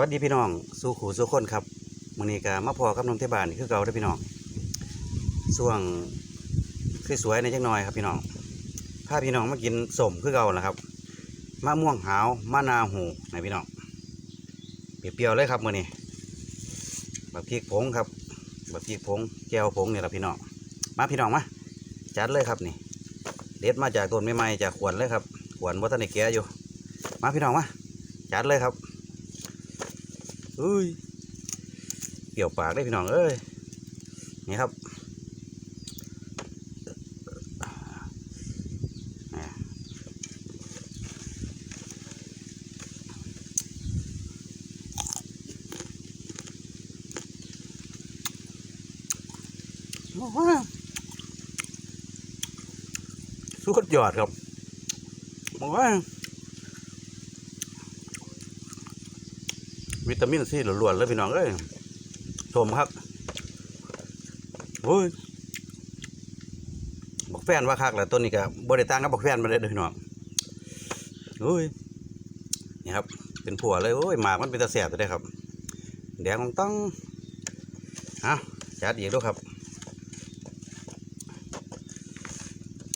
วัสดีพี่น้องสู่ขู่สู่คนครับมื้อนี้ก็มาพอกับน้องเทบานคือเก่าด้อพี่น้องช่วงคือสวยในจังหน่อยครับพี่น้องพาพี่น้องมากินสมคือเก่านะครับมะม่วงหาวมะนาวหูนะพี่น้องเปรี้ยวๆเลยครับมื้อนี้บักพริกผงครับแบักพริกผงแก้วผงเนี่แหละพี่น้องมาพี่น้องมาจัดเลยครับนี่เด็ดมาจากต้นใหม่จากขวนเลยครับขวนวัฒนได้แก่อยู่ มาพี่น้องมาจัดเลยครับ เอ้ยเปรี้ยวปากได้พี่น้องเอ้ยนี่ครับอ่าโอ้โหสุดยอดครับโอ้ยวิ วิตามินซีล้วนๆเลยพี่น้องเอ้ยชมครับโอ้ยบอกแฟนว่าคักแหละต้นนี้ก็บริต่างกับบอกแฟนมาเลยพี่น้องโอ้ยนี่ครับ เป็นผัวเลยโอ้ยหมากมันเป็นตะแสบตัวได้ครับแดงต้องต้องฮะจัดอีกด้วยครับ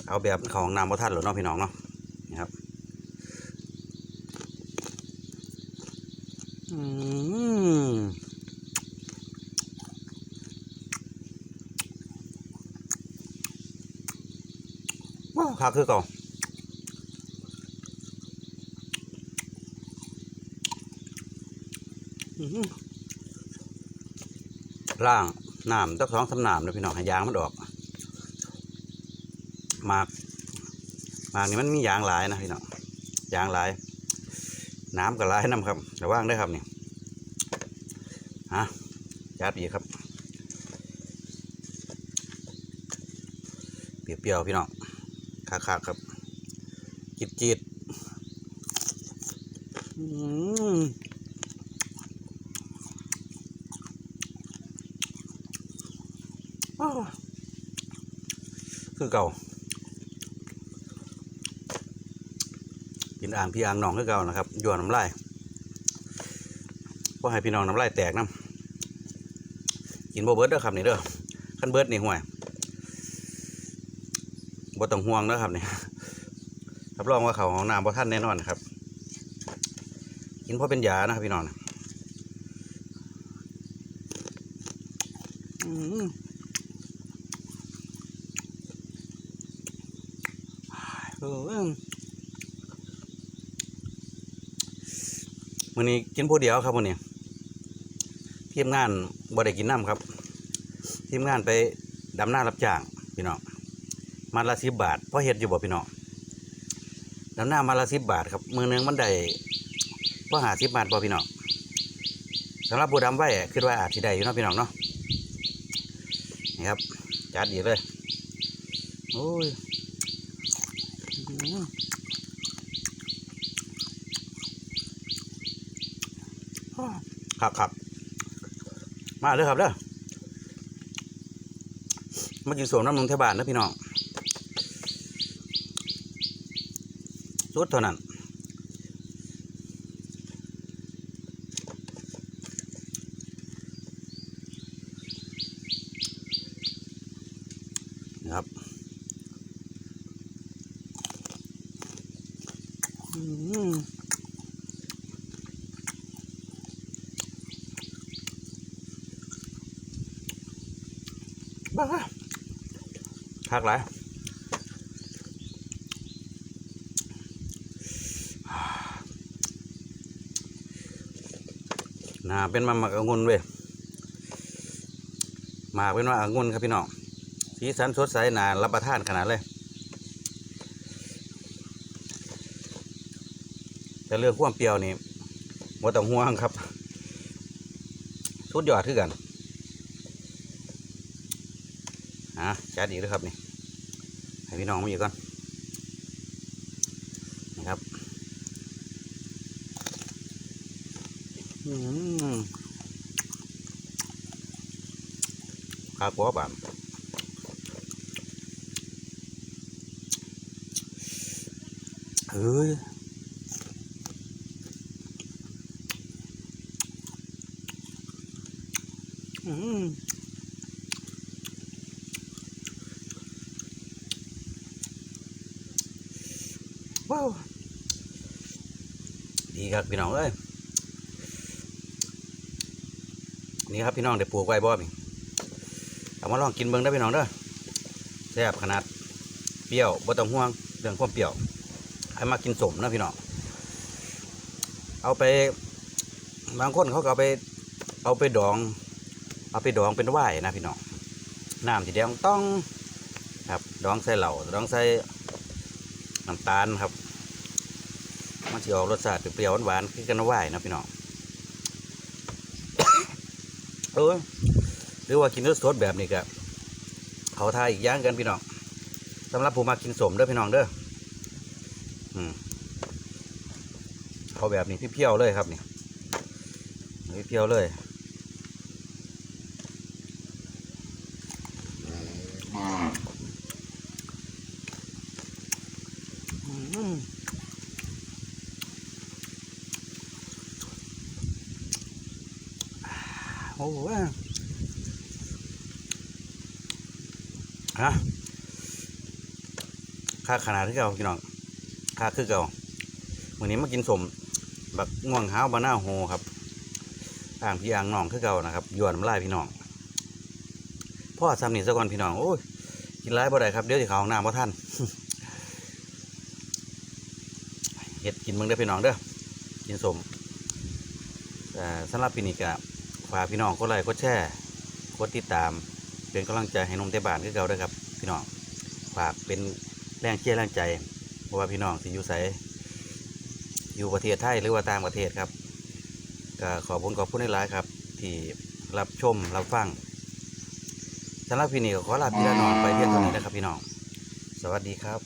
เอาแบบของน้ำบ่ทันหรือเนาะพี่น้องเนาะนี่ครับอืม ว้าวคักคือเก่าอื้อหือล่างน้ำตักสองสำน้ำเลยพี่น้องให้ยางมันออกหมากหมากนี่มันมียางหลายนะพี่น้องยางหลาย น้ำก็หลายน้ำครับระว่างได้ครับนี่ฮะจัดอีกครับ เปรี้ยวๆพี่น้องคาๆครับ จิตจิตๆอืมอ้าวคือเก่า กินอ่างพี่อ่างหนองคือเก่านะครับหยวนน้ำลายเพราะให้พี่น้องน้ำลายแตกน้ำกินโบเบิร์ดเด้อครับนี่เด้อขั้นเบิร์ดนี่ห่วยบ่ต้องห่วงเด้อครับนี่รับรองว่าเขาของน้ำบ่ท่านแน่นอนนะครับ กินเพราะเป็นยานะครับพี่น้องนะอืมเออ มื้อนี้กินผู้เดียวครับมื้อนี้ทีมงานบ่ได้กินน้ำครับ ทีมงานไปดำหน้ารับจ้างพี่น้องมาละสิบบาทเพราะเฮ็ดอยู่บ่พี่น้องดำหน้ามาละสิบบาทครับมือหนึงมันได้เพราะหาสิบบาทบ่พี่น้องสำหรับผู้ดำไว้คิดว่าอาจสิได้อยู่เนาะพี่น้องเนาะนี่ครับจัดดีเลยโอ้ยอื้อหือ ครับครับมาเลยครับเด้อมากินสวมน้ำนมเทบานนะพี่น้องสุดเท่านั้นครับอืม บ้าพักไรนาเป็นมาหมักองุ่นเว้ยหมากเป็นว่าองุ่นครับพี่น้องสีสันสดใสนารับประทานขนาดเลยแต่เรื่องความเปรี้ยวนี่บ่ต้องห่วงครับ สุดยอดคือกัน อะจัดอีกแล้วครับนี่ให้พี่น้องมาอีกก่อนนะครับอืมข้าวกัวบานเฮ้ยอืม ว้าวดีครับพี่น้องเอ้ยนี่ครับพี่น้องได้ปลูกไว้บ่นี่เอามาลองกินเบิ่งได้พี่น้องเด้อแซ่บขนาดเปรี้ยวบ่ต้องห่วงเรื่องความเปรี้ยวให้มากินสมนะพี่น้องเอาไปบางคนเขาก็เอาไป เอาไปดอง เอาไปดองเป็นว่ายนะพี่น้องน้ำสีแดงต้องครับดองใส่เหล่าดองใส่ น้ำตาลครับ มันจะออกรสชาติเปรี้ยวหวานๆคือกันว่ายนะพี่น้องเออหรือว่ากินรสสดแบบนี้ก็เขาทายอีกย่างกันพี่น้องสำหรับผู้มากินสมเด้อพี่น้องเด้ออืมเขาแบบนี้เพี้ยวเลยครับนี่เพี้ยวเลย โอ้โหฮะค่าขนาดที่เก่าพี่น้องค่าคือเก่าวันนี้มากินสมบักง่วงห้าบานาโฮครับอ่างพี่อ่างน้องคือเก่านะครับยวนน้ำลายพี่น้องพ่อซ้ำนี่ซะก่อนพี่น้องโอ้ยกินไรบ่ได้ครับเดี๋ยวจะเข้าห้องน้ำพ่ท่านเห็ดกินมึงได้พี่น้องเด้อกินสมแต่สำหรับปีนี้ก็ ฝากพี่น้องกดไลค์กดแชร์กดติดตาม เป็นกำลังใจให้นมเตบานคือเก่าเด้อครับ พี่น้องฝากเป็นแรงเชียร์แรงใจเพราะว่าพี่น้องที่อยู่ไสอยู่ประเทศไทยหรือว่าต่างประเทศครับก็ขอบคุณขอบคุณหลายครับ ที่รับชมรับฟังสำหรับพี่นี้ก็ขอลาพี่ละน้องไปเพียงเท่านี้นะครับพี่น้อง สวัสดีครับ